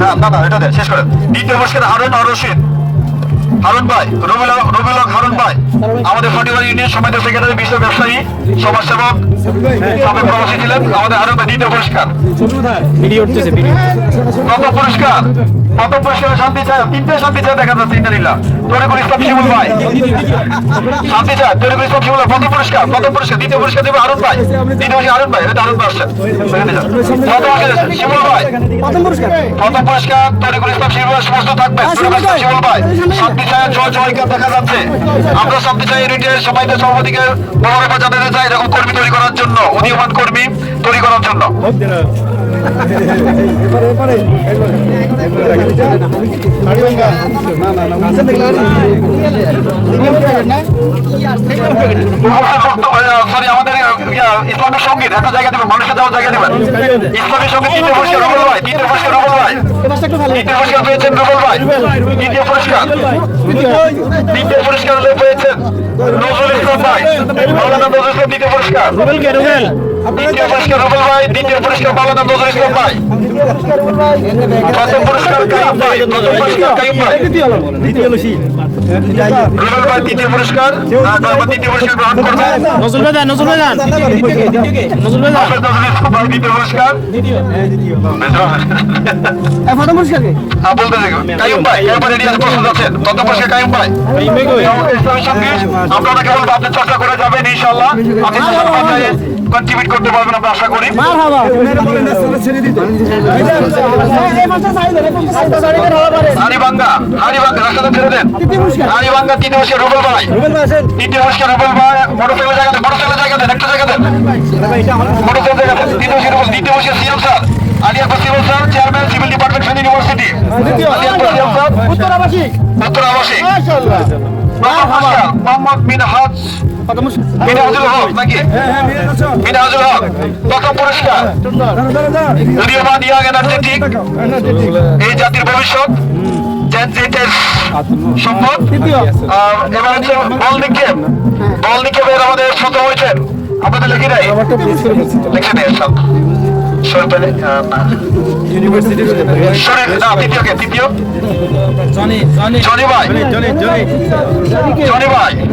না না এটা শেষ করেন। দ্বিতীয় পুরস্কার হারুন অরশিদ রশিদ হারুন ভাই রবিল রবিল হারুন ভাই। আমাদের ফটিবার ইউনিয়ন সমিতি সেক্রেটারি বিশ্ব ব্যবসায়ী সমাজসেবক সাবেক প্রবাসী ছিলেন। আমাদের হারুন ভাই দ্বিতীয় পুরস্কার। প্রথম পুরস্কার। প্রথম পুরস্কার শান্তি চায় তিনটে শান্তি চায় দেখা যাচ্ছে ইন্টারিল্লা তরিকুল ইসলাম শিমুল ভাই। শান্তি চায় তরিকুল ইসলাম শিমুল ভাই, প্রথম পুরস্কার প্রথম পুরস্কার দ্বিতীয় পুরস্কার দেবে আরুন ভাই। দ্বিতীয় পুরস্কার আরুন ভাই এটা আরুন ভাই আসছেন যান। পুরস্কার শিমুল ভাই। প্রথম পুরস্কার। তরিকুল ইসলাম শিমুল ভাই সমস্ত থাকবে। তরিকুল ইসলাম শিমুল ভাই। দেখা যাচ্ছে আমরা সব চাই ইউনিটের সবাইকে বড় জানাতে চাই এরকম কর্মী তৈরি করার জন্য উদীয়মান কর্মী তৈরি করার জন্য সরি আমাদের ইয়া, সংগীত একটা জায়গা দেবেন মানুষের দেওয়ার জায়গা দেবেন। ইসলামিক সংগীত তৃতীয় পুরস্কার রুবেল ভাই তৃতীয় পুরস্কার রুবেল ভাই। এবারটা একটু ভালো তৃতীয় পুরস্কার পেয়েছেন রুবেল ভাই। তৃতীয় পুরস্কার। তৃতীয় পুরস্কার পেয়েছেন নজরুল ইসলাম ভাই। মাওলানা নজরুল ইসলাম দ্বিতীয় পুরস্কার। রুবেল কে রুবেল। দ্বিতীয় পুরস্কার রুবেল ভাই দ্বিতীয় পুরস্কার মাওলানা নজরুল ইসলাম ভাই। চর্চা করে যাবেন ইনশাল্লাহ কন্ট্রিবিউট করতে পারবেন আমরা আশা করি। মার হাওয়া এই মাসে সাইড এরকম সাইড সাইডের হওয়া পারে হারিবাঙ্গা হারিবাঙ্গা রাস্তাটা ছেড়ে দেন। হারিবাঙ্গা তৃতীয় পুরস্কার রুবেল ভাই। তৃতীয় পুরস্কার রুবেল ভাই মোটরসাইকেল জায়গা দেন মোটরসাইকেল জায়গা দেন একটা জায়গা দেন। মোটরসাইকেল জায়গা দেন তৃতীয় পুরস্কার রুবেল দ্বিতীয় পুরস্কার CM sir. Aliapur civil sir chairman civil department Feni university. Aliapur CM sir. উত্তর আবাসিক উত্তর আবাসিক মাশাআল্লাহ মোহাম্মদ মিনহাজ মিনহাজুল হক নাকি? মিনহাজুল হক। প্রথম পুরস্কার। উদীয়মান ইয়াং এনার্জেটিক এই জাতির ভবিষ্যৎ সম্পদ। এবার হচ্ছে বল নিক্ষেপ। বল নিক্ষেপের আমাদের প্রথম হয়েছেন। আমাদের লিখি নাই? লিখে নেই সব তৃতীয় জনি ভাই। জনি ভাই।